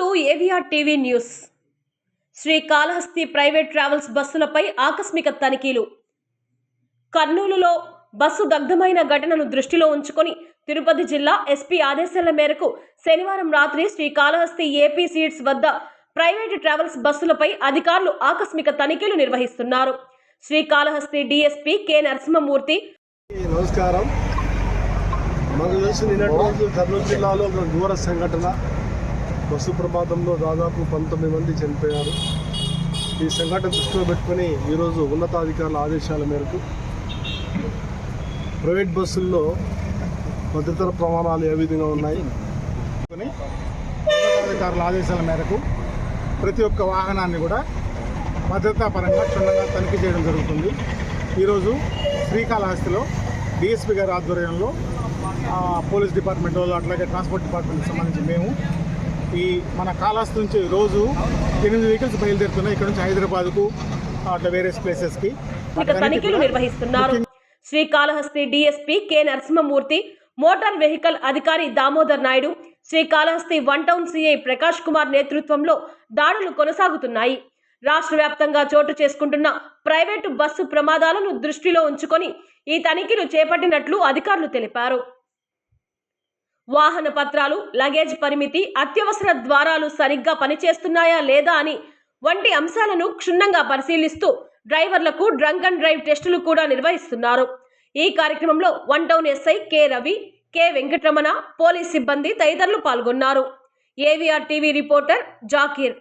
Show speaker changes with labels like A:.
A: To AVR TV news Srikalahasti private travels బస్సులపై ఆకస్మిక తనిఖీలు. కర్నూలులో బస్సు దగ్ధమైన ఘటనను దృష్టిలో ఉంచుకొని తిరుపతి జిల్లా ఎస్పీ ఆదేశాల మేరకు శనివారం రాత్రి శ్రీకాళహస్తి ఏపీ సీట్స్ వద్ద ప్రైవేటు ట్రావెల్స్ బస్సులపై అధికారులు ఆకస్మిక తనిఖీలు నిర్వహిస్తున్నారు. Srikalahasti DSP K Narasimhamurthy.
B: నమస్కారం. మాకు తెలిసి నిన్నటి రోజు కర్నూలు జిల్లాలో ఒక ఘోర సంఘటన. బస్సు ప్రమాదంలో దాదాపు పంతొమ్మిది మంది చనిపోయారు. ఈ సంఘటన దృష్టిలో పెట్టుకొని ఈరోజు ఉన్నతాధికారుల ఆదేశాల మేరకు ప్రైవేట్ బస్సుల్లో భద్రతా ప్రమాణాలు ఏ విధంగా ఉన్నాయి?
C: ఉన్నతాధికారుల ఆదేశాల మేరకు ప్రతి ఒక్క వాహనాన్ని కూడా భద్రతా పరంగా క్షుణ్ణంగా తనిఖీ చేయడం జరుగుతుంది. ఈరోజు శ్రీకాళహస్తిలో డిఎస్పీ గారి ఆధ్వర్యంలో పోలీస్ డిపార్ట్మెంట్ వాళ్ళు అట్లాగే ట్రాన్స్పోర్ట్ డిపార్ట్మెంట్కి సంబంధించి మేము ఈ మన కాళహస్తి నుంచి రోజు ఎనిమిది వెహికల్స్ బయలుదేరుతున్నాయి. ఇక్కడ నుంచి హైదరాబాద్కు అట్లా వేరే ప్లేసెస్కి
A: తనిఖీలు నిర్వహిస్తున్నారు. Srikalahasti DSP K Narasimhamurthy motor vehicle అధికారి Damodar Naidu Srikalahasti one town CI Prakash Kumar నేతృత్వంలో దాడులు కొనసాగుతున్నాయి. రాష్ట్ర వ్యాప్తంగా చోటు చేసుకుంటున్న ప్రైవేటు బస్సు ప్రమాదాలను దృష్టిలో ఉంచుకొని ఈ తనిఖీలు చేపట్టినట్లు అధికారులు తెలిపారు. వాహన పత్రాలు లగేజ్ పరిమితి అత్యవసర ద్వారాలు సరిగ్గా పనిచేస్తున్నాయా లేదా అని వంటి అంశాలను క్షుణ్ణంగా పరిశీలిస్తూ డ్రైవర్లకు డ్రంక్ అండ్ డ్రైవ్ టెస్టులు కూడా నిర్వహిస్తున్నారు. ఈ కార్యక్రమంలో one town SI K Ravi K Venkataramana police సిబ్బంది తదితరులు పాల్గొన్నారు. AVR TV reporter Zakir.